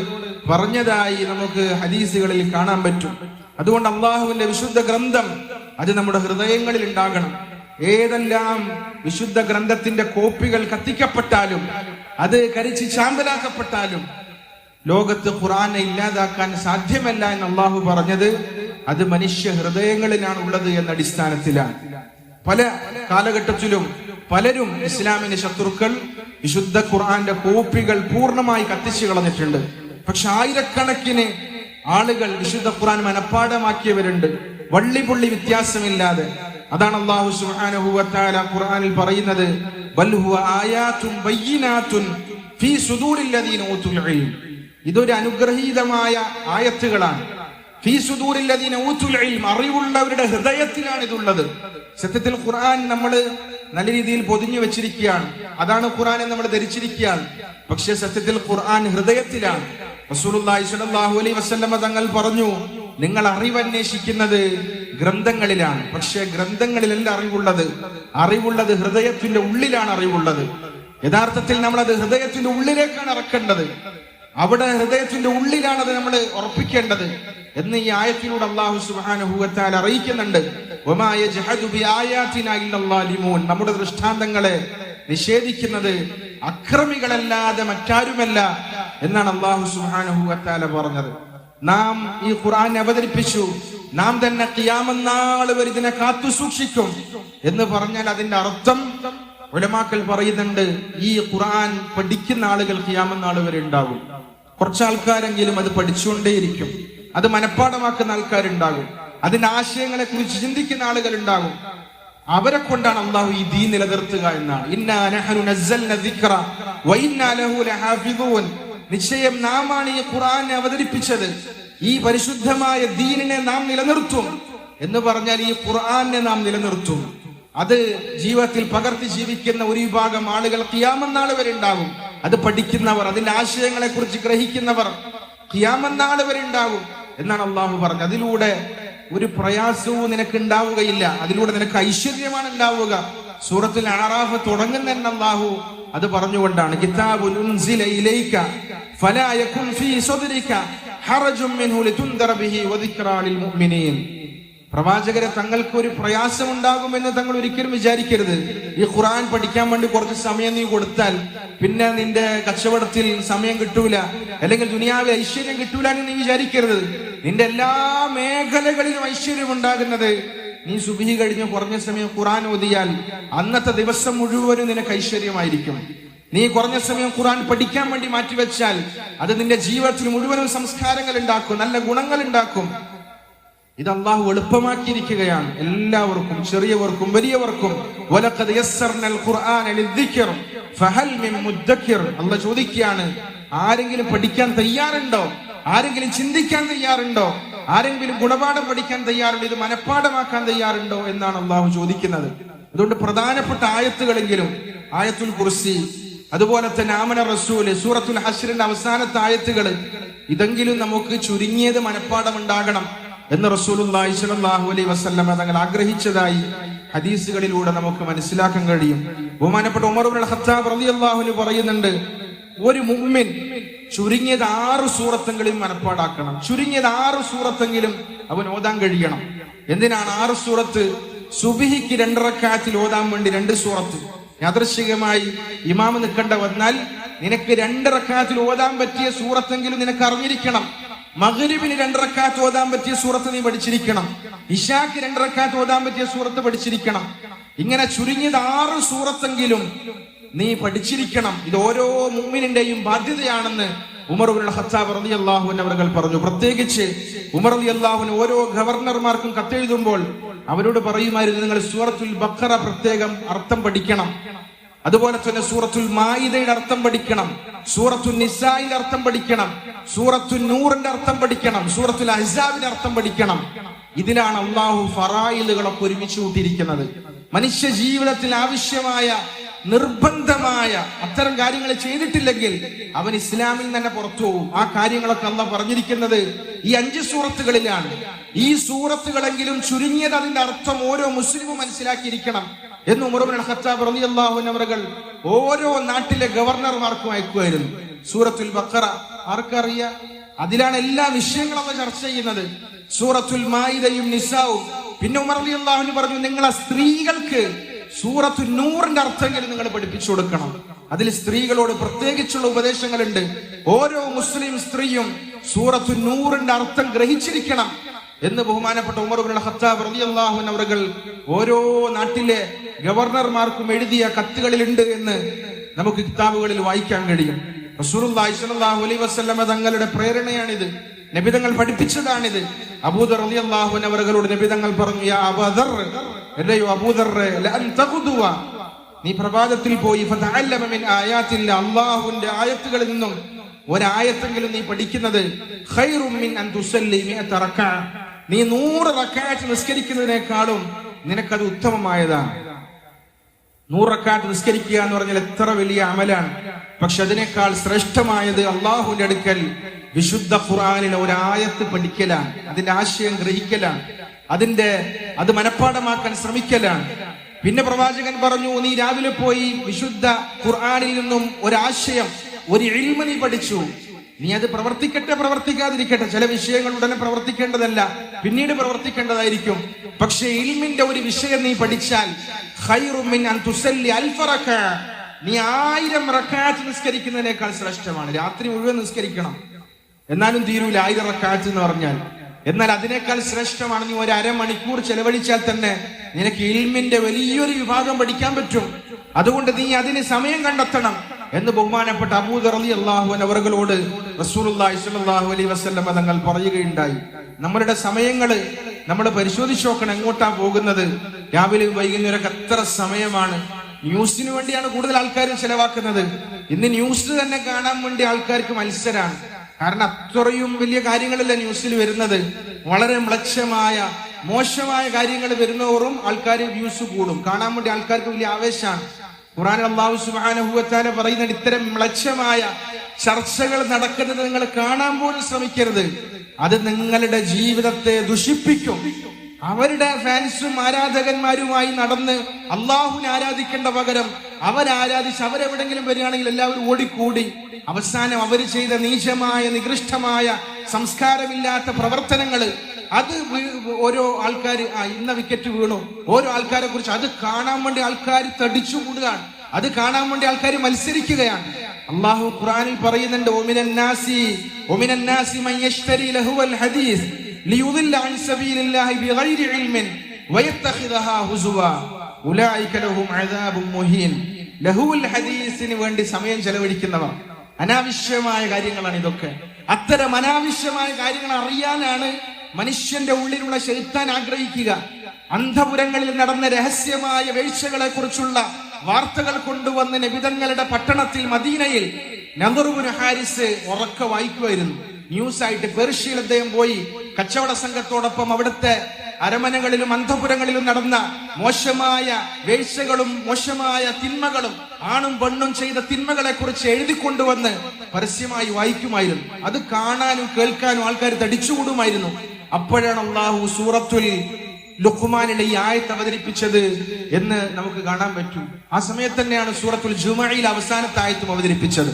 പറഞ്ഞതായി നമുക്ക് ഹദീസുകളിൽ കാണാൻ പറ്റും. അതുകൊണ്ട് അള്ളാഹുവിന്റെ വിശുദ്ധ ഗ്രന്ഥം അത് നമ്മുടെ ഹൃദയങ്ങളിൽ ഉണ്ടാകണം. ഏതെല്ലാം വിശുദ്ധ ഗ്രന്ഥത്തിന്റെ കോപ്പികൾ കത്തിക്കപ്പെട്ടാലും അത് കരിച്ച് ചാമ്പലാക്കപ്പെട്ടാലും ലോകത്ത് ഖുറാനെ ഇല്ലാതാക്കാൻ സാധ്യമല്ല എന്ന് അള്ളാഹു പറഞ്ഞത് അത് മനുഷ്യ ഹൃദയങ്ങളിലാണ് ഉള്ളത് എന്ന അടിസ്ഥാനത്തിലാണ്. പല കാലഘട്ടത്തിലും പലരും ഇസ്ലാമിന്റെ ശത്രുക്കൾ വിശുദ്ധ ഖുർആന്റെ കോപ്പികൾ പൂർണമായി കത്തിച്ചു കളഞ്ഞിട്ടുണ്ട്. പക്ഷെ ആയിരക്കണക്കിന് ആളുകൾ വിശുദ്ധ ഖുർആൻ മനഃപ്പാടമാക്കിയവരുണ്ട് വള്ളി പുള്ളി വ്യത്യാസമില്ലാതെ. അതാണ് അള്ളാഹു സുബ്ഹാനഹു വ തആല ഖുർആനിൽ പറയുന്നത് ഫീ ഊതുൽ ഇൽം. ഇതൊരു അനുഗ്രഹീതമായ ആയത്തുകളാണ്. ഫീ ഊതുൽ ഇൽം അറിവുള്ളവരുടെ ഹൃദയത്തിലാണ് ഇതുള്ളത്. സത്യത്തിൽ ഖുർആൻ നമ്മൾ നല്ല രീതിയിൽ പൊതിഞ്ഞു വെച്ചിരിക്കുകയാണ്. അതാണ് ഖുർആനെ നമ്മൾ ധരിച്ചിരിക്കുകയാണ്. പക്ഷെ സത്യത്തിൽ ഖുർആൻ ഹൃദയത്തിലാണ്. തങ്ങൾ പറഞ്ഞു നിങ്ങൾ അറിവന്വേഷിക്കുന്നത് ഗ്രന്ഥങ്ങളിലാണ്. പക്ഷെ ഗ്രന്ഥങ്ങളിലല്ല അറിവുള്ളത്. അറിവുള്ളത് ഹൃദയത്തിന്റെ ഉള്ളിലാണ് അറിവുള്ളത്. യഥാർത്ഥത്തിൽ നമ്മൾ അത് ഹൃദയത്തിന്റെ ഉള്ളിലേക്കാണ് ഇറക്കേണ്ടത്. അവിടെ ഹൃദയത്തിന്റെ ഉള്ളിലാണ് അത് നമ്മൾ ഉറപ്പിക്കേണ്ടത്. എന്ന് ഈ ആയത്തിലൂടെ അള്ളാഹു തആല അറിയിക്കുന്നുണ്ട്. നമ്മുടെ ദൃഷ്ടാന്തങ്ങളെ നിഷേധിക്കുന്നത് അക്രമികളല്ലാതെ മറ്റാരുമല്ല. എന്നാണ് അള്ളാഹു തആല പറഞ്ഞത്. നാം ഈ ഖുർആൻ അവതരിപ്പിച്ചു. നാം തന്നെ ഖിയാമന്നാൾ വരെ ഇതിനെ കാത്തു സൂക്ഷിക്കും എന്ന് പറഞ്ഞാൽ അതിന്റെ അർത്ഥം ഉലമാക്കൾ പറയുന്നുണ്ട് ഈ ഖുർആൻ പഠിക്കുന്ന ആളുകൾ ഖിയാമന്നാൾ വരെ ഉണ്ടാകും. കുറച്ചാൾക്കാരെങ്കിലും അത് പഠിച്ചുകൊണ്ടേയിരിക്കും. അത് മനഃപ്പാടമാക്കുന്ന ആൾക്കാരുണ്ടാകും. അതിന്റെ ആശയങ്ങളെ കുറിച്ച് ചിന്തിക്കുന്ന ആളുകൾ ഉണ്ടാകും അവരെ കൊണ്ടാണ് അള്ളാഹു ഈ ദീൻ നിലനിർത്തുക എന്നാണ്. നിശ്ചയം നാമാണ് ഈ ഖുറാൻ അവതരിപ്പിച്ചത്. ഈ പരിശുദ്ധമായ ദീനിനെ നാം നിലനിർത്തും എന്ന് പറഞ്ഞാൽ ഈ ഖുർആനെ നാം നിലനിർത്തും. അത് ജീവിതത്തിൽ പകർത്തി ജീവിക്കുന്ന ഒരു വിഭാഗം ആളുകൾ കിയാമന്നാൾ വരെ ഉണ്ടാകും. അത് പഠിക്കുന്നവർ അതിന്റെ ആശയങ്ങളെ കുറിച്ച് ഗ്രഹിക്കുന്നവർ കിയാമന്നാൾ വരെ ഉണ്ടാകും എന്നാണ് അള്ളാഹു പറഞ്ഞത്. അതിലൂടെ ഒരു പ്രയാസവും നിനക്ക് ഉണ്ടാവുകയില്ല അതിലൂടെ നിനക്ക് ഐശ്വര്യമാണ് ഉണ്ടാവുക. സൂറത്തിൽ ആറാഫ് തുടങ്ങുന്നതെന്ന് അള്ളാഹു അത് പറഞ്ഞുകൊണ്ടാണ്. ഉൻസില ഇലൈക പ്രവാചകരെ തങ്ങൾക്ക് ഒരു പ്രയാസം ഉണ്ടാകുമെന്ന് തങ്ങൾ ഒരിക്കലും വിചാരിക്കരുത്. ഈ ഖുറാൻ പഠിക്കാൻ വേണ്ടി കുറച്ച് സമയം നീ കൊടുത്താൽ പിന്നെ നിന്റെ കച്ചവടത്തിൽ സമയം കിട്ടൂല അല്ലെങ്കിൽ ദുനിയാവിൽ ഐശ്വര്യം കിട്ടൂല എന്ന് നീ വിചാരിക്കരുത്. നിന്റെ എല്ലാ മേഖലകളിലും ഐശ്വര്യം ഉണ്ടാകുന്നത് നീ സുബിഹി കഴിഞ്ഞ് കുറഞ്ഞ സമയം ഖുറാൻ ഓതിയാൽ അന്നത്തെ ദിവസം മുഴുവനും നിനക്ക് ഐശ്വര്യമായിരിക്കും. നീ കുറഞ്ഞ സമയം ഖുറാൻ പഠിക്കാൻ വേണ്ടി മാറ്റിവെച്ചാൽ അത് നിന്റെ ജീവിതത്തിൽ മുഴുവനും സംസ്കാരങ്ങൾ ഉണ്ടാക്കും നല്ല ഗുണങ്ങൾ ഉണ്ടാക്കും. ഇത് അള്ളാഹു എളുപ്പമാക്കിയിരിക്കുകയാണ് എല്ലാവർക്കും ചെറിയവർക്കും വലിയവർക്കും. അള്ളാഹ് ചോദിക്കുകയാണ് ആരെങ്കിലും പഠിക്കാൻ തയ്യാറുണ്ടോ? ആരെങ്കിലും ചിന്തിക്കാൻ തയ്യാറുണ്ടോ? ആരെങ്കിലും ഗുണപാഠം പഠിക്കാൻ തയ്യാറുണ്ടോ? ഇത് മനഃപ്പാഠമാക്കാൻ തയ്യാറുണ്ടോ? എന്നാണ് അള്ളാഹു ചോദിക്കുന്നത്. അതുകൊണ്ട് പ്രധാനപ്പെട്ട ആയത്തുകളെങ്കിലും ആയത്തുൽ കുർസി അതുപോലെ തന്നെ ആമന റസൂൽ സൂറത്തുൽ ഹസ്രിന്റെ അവസാനത്തെ ആയത്തുകൾ ഇതെങ്കിലും നമുക്ക് ചുരുങ്ങിയത് മനഃപ്പാടം ഉണ്ടാകണം എന്ന് റസൂലുള്ളാഹി സ്വല്ലല്ലാഹു അലൈഹി തങ്ങൾ ആഗ്രഹിച്ചതായി ഹദീസുകളിലൂടെ നമുക്ക് മനസ്സിലാക്കാൻ കഴിയും. ബഹുമാനപ്പെട്ട ഉമർ ഇബ്നുൽ ഖത്താബ് റളിയല്ലാഹു അൻഹു പറയുന്നുണ്ട് ഒരു മുഅ്മിൻ ചുരുങ്ങിയത് ആറ് സൂറത്തെങ്കിലും മനപ്പാടാക്കണം. ചുരുങ്ങിയത് ആറ് സൂറത്തെങ്കിലും അവൻ ഓതാൻ കഴിയണം. എന്തിനാണ് ആറ് സൂറത്ത്? സുബിഹിക്ക് രണ്ടറക്കാത്തിൽ ഓതാൻ വേണ്ടി രണ്ട് സൂറത്ത്. യാദൃശികമായി ഇമാമ് നിൽക്കേണ്ട വന്നാൽ നിനക്ക് രണ്ട് റക്കാത്തിൽ ഓതാൻ പറ്റിയ സൂറത്തെങ്കിലും നിനക്ക് അറിഞ്ഞിരിക്കണം. മഗ്രിബിന് രണ്ടറക്കാത്ത് ഓതാൻ പറ്റിയ സൂറത്ത് നീ പഠിച്ചിരിക്കണം. ഇഷാക്ക് രണ്ടറക്കാത്ത് ഓതാൻ പറ്റിയ സൂറത്ത് പഠിച്ചിരിക്കണം. ഇങ്ങനെ ചുരുങ്ങിയത് ആറ് സൂറത്തെങ്കിലും നീ പഠിച്ചിരിക്കണം. ഇത് ഓരോ മുമ്മിനിന്റെയും ബാധ്യതയാണെന്ന് ഉമർ ഉൽ റളിയല്ലാഹു അൻഹു അവർ പറഞ്ഞു. പ്രത്യേകിച്ച് ഉമർ റളിയല്ലാഹുവിന് ഓരോ ഗവർണർമാർക്കും കത്തെഴുതുമ്പോൾ അവരോട് പറയുമായിരുന്നു നിങ്ങൾ സൂറത്തുൽ ബക്കറ പ്രത്യേകം അർത്ഥം പഠിക്കണം. അതുപോലെ തന്നെ സൂറത്തുൽ മായിദയുടെ അർത്ഥം പഠിക്കണം. സൂറത്തു നിസായിന്റെ അർത്ഥം പഠിക്കണം. സൂറത്തു നൂറിന്റെ അർത്ഥം പഠിക്കണം. സൂറത്തുൽ അഹ്സാബിന്റെ അർത്ഥം പഠിക്കണം. ഇതിലാണ് അള്ളാഹു ഫറായിലുകളൊക്കെ ഒരുമിച്ച് കൂട്ടിയിരിക്കുന്നത്. മനുഷ്യ ജീവിതത്തിൽ ആവശ്യമായ നിർബന്ധമായ അത്തരം കാര്യങ്ങൾ ചെയ്തിട്ടില്ലെങ്കിൽ അവൻ ഇസ്ലാമിൽ തന്നെ പുറത്തു പോകും. ആ കാര്യങ്ങളൊക്കെ അല്ല പറഞ്ഞിരിക്കുന്നത് ഈ അഞ്ച് സൂറത്തുകളിലാണ്. ഈ സൂറത്തുകളെങ്കിലും ചുരുങ്ങിയത് അതിന്റെ അർത്ഥം ഓരോ മുസ്ലിമും മനസ്സിലാക്കിയിരിക്കണം എന്ന് ഉമർബിൻ ഖത്താബ് ഓരോ നാട്ടിലെ ഗവർണർമാർക്കും അയക്കുമായിരുന്നു. സൂറത്തുൽ ബക്കറ ആർക്കറിയ? അതിലാണ് എല്ലാ വിഷയങ്ങളും ചർച്ച ചെയ്യുന്നത്. സൂറത്തുൽ മായിദയും നിസാവും. പിന്നെ ഉമർ അലി പറഞ്ഞു നിങ്ങളെ സ്ത്രീകൾക്ക് സൂറത്തു നൂറിന്റെ അർത്ഥമെങ്കിലും നിങ്ങൾ പഠിപ്പിച്ചു കൊടുക്കണം. അതിൽ സ്ത്രീകളോട് പ്രത്യേകിച്ചുള്ള ഉപദേശങ്ങളുണ്ട്. ഓരോ മുസ്ലിം സ്ത്രീയും സൂറത്തു നൂറിന്റെ അർത്ഥം ഗ്രഹിച്ചിരിക്കണം എന്ന് ബഹുമാനപ്പെട്ട ഉമർ ഹത്താബ് റളിയല്ലാഹുൻ അവറുകൾ ഓരോ നാട്ടിലെ ഗവർണർമാർക്കും എഴുതിയ കത്തുകളിലുണ്ട് എന്ന് നമുക്ക് കിതാബുകളിൽ വായിക്കാൻ കഴിയും. റസൂലുള്ളാഹി സ്വല്ലല്ലാഹു അലൈഹി തങ്ങളുടെ പ്രേരണയാണിത്. നബിതങ്ങൾ പഠിപ്പിച്ചതാണിത്. അബൂദർ അലി അള്ളാഹുൻ അവരുടെ നബിതങ്ങൾ പറഞ്ഞു അല്ലയോ അബൂദർ നീ പ്രഭാതത്തിൽ പോയി ആയാത്തില്ല അള്ളാഹുവിന്റെ ആയത്തുകളിൽ നിന്നും ഒരായത്തെങ്കിലും നീ പഠിക്കുന്നത് നീ നൂറ് നിസ്കരിക്കുന്നതിനേക്കാളും നിനക്കത് ഉത്തമമായതാണ്. നൂറക്കാട്ട് നിസ്കരിക്കുക എന്ന് പറഞ്ഞാൽ എത്ര വലിയ അമലാണ്. പക്ഷെ അതിനേക്കാൾ ശ്രേഷ്ഠമായത് അള്ളാഹുവിന്റെ അടുക്കൽ വിശുദ്ധ ഖുറാനിലെ ഒരായത്ത് പഠിക്കലാണ്. അതിന്റെ ആശയം ഗ്രഹിക്കലാണ്. അതിന്റെ അത് മനഃപ്പാടമാക്കാൻ ശ്രമിക്കലാണ്. പിന്നെ പ്രവാചകൻ പറഞ്ഞു നീ രാവിലെ പോയി വിശുദ്ധ ഖുർആാനിൽ നിന്നും ഒരാശയം ഒരു ഇൽമ നീ പഠിച്ചു. നീ അത് പ്രവർത്തിക്കട്ടെ പ്രവർത്തിക്കാതിരിക്കട്ടെ. ചില വിഷയങ്ങൾ ഉടനെ പ്രവർത്തിക്കേണ്ടതല്ല. പിന്നീട് പ്രവർത്തിക്കേണ്ടതായിരിക്കും. പക്ഷെ ഇൽമിന്റെ ഒരു വിഷയം നീ പഠിച്ചാൽ. നീ ആയിരം റക്കാറ്റ് നിസ്കരിക്കുന്നതിനേക്കാൾ ശ്രേഷ്ഠമാണ്. രാത്രി മുഴുവൻ നിസ്കരിക്കണം. എന്നാലും തീരൂല ആയിരം റക്കാറ്റ് എന്ന് പറഞ്ഞാൽ. എന്നാൽ അതിനേക്കാൾ ശ്രേഷ്ഠമാണ് നീ ഒരു അരമണിക്കൂർ ചെലവഴിച്ചാൽ തന്നെ നിനക്ക് ഇൽമിന്റെ വലിയൊരു വിഭാഗം പഠിക്കാൻ പറ്റും. അതുകൊണ്ട് നീ അതിന് സമയം കണ്ടെത്തണം. എന്ന് ബഹുമാനപ്പെട്ട അബൂദർ അലി അള്ളാഹു റസൂലുള്ളാഹി സ്വല്ലല്ലാഹു അലൈഹി വസല്ലം തങ്ങൾ പറയുകയുണ്ടായി. നമ്മളുടെ സമയങ്ങൾ നമ്മൾ പരിശോധിച്ചു നോക്കണം എങ്ങോട്ടാ പോകുന്നത്. രാവിലെ വൈകുന്നേരമൊക്കെ എത്ര സമയമാണ്. ന്യൂസിന് വേണ്ടിയാണ് കൂടുതൽ ആൾക്കാരും ചെലവാക്കുന്നത്. ഇന്ന് ന്യൂസ് തന്നെ കാണാൻ വേണ്ടി ആൾക്കാർക്ക് മത്സരാണ്. കാരണം അത്രയും വലിയ കാര്യങ്ങളല്ല ന്യൂസിൽ വരുന്നത്. വളരെ മ്ലക്ഷമായ മോശമായ കാര്യങ്ങൾ വരുന്നവറും ആൾക്കാർ വ്യൂസ് കൂടും. കാണാൻ വേണ്ടി ആൾക്കാർക്ക് വലിയ ആവേശമാണ്. ഖുറാൻ അള്ളാഹു സുബാനഹുവത്താല പറയുന്ന ഇത്തരം മ്ലച്ഛമായ ചർച്ചകൾ നടക്കുന്നത് നിങ്ങൾ കാണാൻ പോലും ശ്രമിക്കരുത്. അത് നിങ്ങളുടെ ജീവിതത്തെ ദുഷിപ്പിക്കും. അവരുടെ ഫാൻസും ആരാധകന്മാരുമായി നടന്ന് അള്ളാഹുവിനെ ആരാധിക്കേണ്ട പകരം അവരാരാധിച്ച് അവരെവിടെങ്കിലും വരികയാണെങ്കിൽ എല്ലാവരും ഓടിക്കൂടി. അവസാനം അവർ ചെയ്ത നീചമായ നികൃഷ്ടമായ സംസ്കാരമില്ലാത്ത പ്രവർത്തനങ്ങൾ അത് ഓരോ ആൾക്കാർ ഇന്ന വിക്കറ്റ് വീണു. ഓരോ ആൾക്കാരെ കുറിച്ച് അത് കാണാൻ വേണ്ടി ആൾക്കാർ തടിച്ചു കൂടുകയാണ്. അത് കാണാൻ വേണ്ടി ആൾക്കാർ മത്സരിക്കുകയാണ്. അള്ളാഹു ഖുറാനിൽ പറയുന്നുണ്ട് ഒമിനന്നാസി ഒമിനന്നാസി മൻ യശ്തരി ലഹുവൽ ഹദീസ് ലിയുദില്ല അൻ സബീലില്ലാഹി ബിഗൈരി ഇൽമിൻ വയത്തഖിദഹാ ഹുസുവാ ഉലൈക ലഹും അദാബും മുഹീൻ. ലഹുൽ ഹദീസിന് വേണ്ടി സമയം ചെലവഴിക്കുന്നവർ അനാവശ്യമായ കാര്യങ്ങളാണ് ഇതൊക്കെ. അത്തരം അനാവശ്യമായ കാര്യങ്ങൾ അറിയാനാണ് മനുഷ്യന്റെ ഉള്ളിലുള്ള ശൈത്താൻ ആഗ്രഹിക്കുക. അന്ധപുരങ്ങളിൽ നടന്ന രഹസ്യമായ വീഴ്ചകളെ കുറിച്ചുള്ള വാർത്തകൾ കൊണ്ടുവന്ന് നബിതങ്ങളുടെ പട്ടണത്തിൽ മദീനയിൽ നദറുബുൻ ഹാരിസ് ഉറക്ക വായിക്കുമായിരുന്നു. ന്യൂസ് ആയിട്ട് പേർഷ്യയിൽ അദ്ദേഹം പോയി. കച്ചവട സംഘത്തോടൊപ്പം അവിടുത്തെ അരമനകളിലും അന്ധപുരങ്ങളിലും നടന്ന മോശമായ വീഴ്ചകളും മോശമായ തിന്മകളും ആണും പെണ്ണും ചെയ്ത തിന്മകളെ കുറിച്ച് എഴുതിക്കൊണ്ടുവന്ന് പരസ്യമായി വായിക്കുമായിരുന്നു. അത് കാണാനും കേൾക്കാനും ആൾക്കാർ തടിച്ചുകൂടുമായിരുന്നു. അപ്പോഴാണ് അള്ളാഹു സൂറത്തുൽ ലുഖ്മാനിലെ ഈ ആയത്ത് അവതരിപ്പിച്ചത് എന്ന് നമുക്ക് കാണാൻ പറ്റൂ. ആ സമയത്ത് തന്നെയാണ് സൂറത്തുൽ ജുമയിൽ അവസാനത്തെ ആയത്തും അവതരിപ്പിച്ചത്.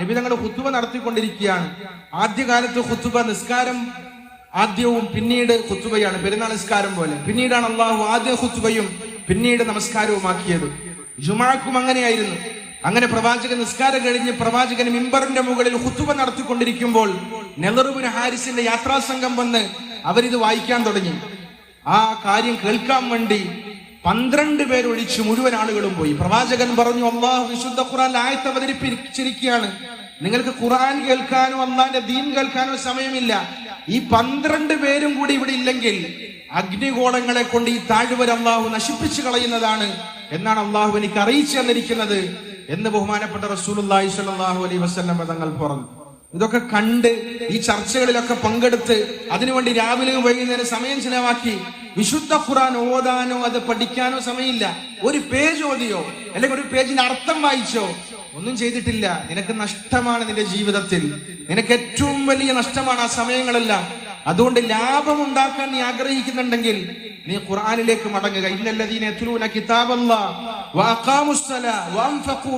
നബി തങ്ങൾ ഖുത്ബ നടത്തിക്കൊണ്ടിരിക്കുകയാണ്. ആദ്യകാലത്ത് ഖുത്ബ നിസ്കാരം ആദ്യവും പിന്നീട് ഖുത്ബയാണ് പെരുന്നാൾ നിസ്കാരം പോലെ. പിന്നീടാണ് അള്ളാഹു ആദ്യ ഖുത്ബയും പിന്നീട് നമസ്കാരവുമാക്കിയത്. ജുമാക്കും അങ്ങനെയായിരുന്നു. അങ്ങനെ പ്രവാചകൻ നിസ്കാരം കഴിഞ്ഞ് പ്രവാചകൻ മിമ്പറിന്റെ മുകളിൽ ഹുത്തുബ നടത്തിക്കൊണ്ടിരിക്കുമ്പോൾ നെലറുബിന് ഹാരിസിന്റെ യാത്രാ സംഘം വന്ന് അവരിത് വായിക്കാൻ തുടങ്ങി. ആ കാര്യം കേൾക്കാൻ വേണ്ടി പന്ത്രണ്ട് പേരൊഴിച്ച് മുഴുവൻ ആളുകളും പോയി. പ്രവാചകൻ പറഞ്ഞു അള്ളാഹു വിശുദ്ധ ഖുറാൻ ആയത്ത് അവതരിപ്പിച്ചിരിക്കുകയാണ്. നിങ്ങൾക്ക് ഖുറാൻ കേൾക്കാനോ അള്ളാന്റെ ദീൻ കേൾക്കാനോ സമയമില്ല. ഈ പന്ത്രണ്ട് പേരും കൂടി ഇവിടെ ഇല്ലെങ്കിൽ അഗ്നിഗോളങ്ങളെ കൊണ്ട് ഈ താഴ്വര അള്ളാഹു നശിപ്പിച്ചു കളയുന്നതാണ് എന്നാണ് അള്ളാഹു എനിക്ക് അറിയിച്ചു തന്നിരിക്കുന്നത്. എന്ന് ബഹുമാനപ്പെട്ട റസൂലുള്ളാഹി സ്വല്ലല്ലാഹു അലൈഹി വസല്ലം തങ്ങൾ പറഞ്ഞു. ഇതൊക്കെ കണ്ട് ഈ ചർച്ചകളിലൊക്കെ പങ്കെടുത്ത് അതിനുവേണ്ടി രാവിലെയും വൈകുന്നേരം സമയം ചിലവാക്കി വിശുദ്ധ ഖുറാൻ ഓതാനോ അത് പഠിക്കാനോ സമയമില്ല. ഒരു പേജ് ഓതിയോ അല്ലെങ്കിൽ ഒരു പേജിന്റെ അർത്ഥം വായിച്ചോ ഒന്നും ചെയ്തിട്ടില്ല. നിനക്ക് നഷ്ടമാണ് നിന്റെ ജീവിതത്തിൽ. നിനക്ക് ഏറ്റവും വലിയ നഷ്ടമാണ് ആ സമയങ്ങളെല്ലാം. അതുകൊണ്ട് ലാഭം ഉണ്ടാക്കാൻ നീ ആഗ്രഹിക്കുന്നുണ്ടെങ്കിൽ നീ ഖുർആനിലേക്ക് മടങ്ങുക. ഇന്നല്ലദീന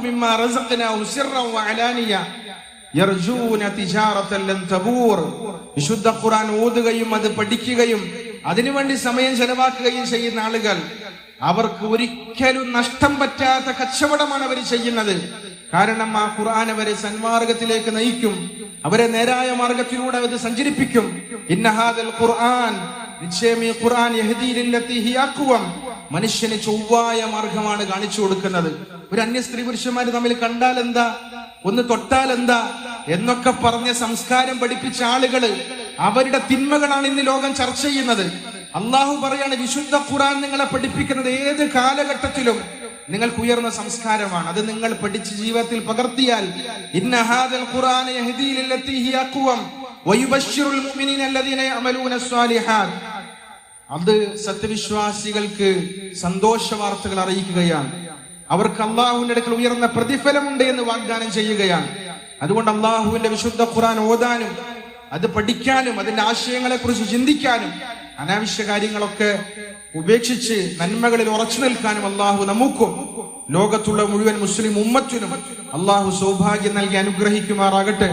മിമ്മാ വഅലാനിയ തബൂർ. വിശുദ്ധ ഖുർആൻ ഓതുകയും അത് പഠിക്കുകയും അതിനുവേണ്ടി സമയം ചെലവാക്കുകയും ചെയ്യുന്ന ആളുകൾ അവർക്ക് ഒരിക്കലും നഷ്ടം പറ്റാത്ത കച്ചവടമാണ് അവർ ചെയ്യുന്നത്. കാരണം ആ ഖുർആൻ അവരെ സന്മാർഗത്തിലേക്ക് നയിക്കും. അവരെ നേരായ മാർഗത്തിലൂടെ അത് സഞ്ചരിപ്പിക്കും. ഇന്നഹാദൽ ഖുർആൻ നിശ്ചയം ഈ ഖുർആൻ യഹ്ദീ ലില്ലത്തി ഹിയ അഖ്വം മനുഷ്യന് ചൊവ്വായ മാർഗമാണ് കാണിച്ചു കൊടുക്കുന്നത്. ഒരു അന്യ സ്ത്രീ പുരുഷന്മാര് തമ്മിൽ കണ്ടാൽ എന്താ ഒന്ന് തൊട്ടാൽ എന്താ എന്നൊക്കെ പറഞ്ഞ സംസ്കാരം പഠിപ്പിച്ച ആളുകൾ അവരുടെ തിന്മകളാണ് ഇന്ന് ലോകം ചർച്ച ചെയ്യുന്നത്. അള്ളാഹു പറയാണ് വിശുദ്ധ ഖുറാൻ നിങ്ങളെ പഠിപ്പിക്കുന്നത് ഏത് കാലഘട്ടത്തിലും നിങ്ങൾക്ക് ഉയർന്ന സംസ്കാരമാണ്. അത് നിങ്ങൾ പഠിച്ച് ജീവിതത്തിൽ പകർത്തിയാൽ ഇന്നഹാദൽ വയുബശ്ശിറുൽ മുഅ്മിനീന അല്ലദീന അത് സത്യവിശ്വാസികൾക്ക് സന്തോഷ വാർത്തകൾ അറിയിക്കുകയാണ്. അവർക്ക് അള്ളാഹുവിന്റെ അടുക്കൽ ഉയർന്ന പ്രതിഫലമുണ്ട് എന്ന് വാഗ്ദാനം ചെയ്യുകയാണ്. അതുകൊണ്ട് അള്ളാഹുവിന്റെ വിശുദ്ധ ഖുറാൻ ഓതാനും അത് പഠിക്കാനും അതിന്റെ ആശയങ്ങളെ കുറിച്ച് ചിന്തിക്കാനും അനാവശ്യ കാര്യങ്ങളൊക്കെ ഉപേക്ഷിച്ച് നന്മകളിൽ ഉറച്ചു നിൽക്കാനും അള്ളാഹു നമുക്കും ലോകത്തുള്ള മുഴുവൻ മുസ്ലിം ഉമ്മത്തിനും അള്ളാഹു സൗഭാഗ്യം നൽകി അനുഗ്രഹിക്കുമാറാകട്ടെ.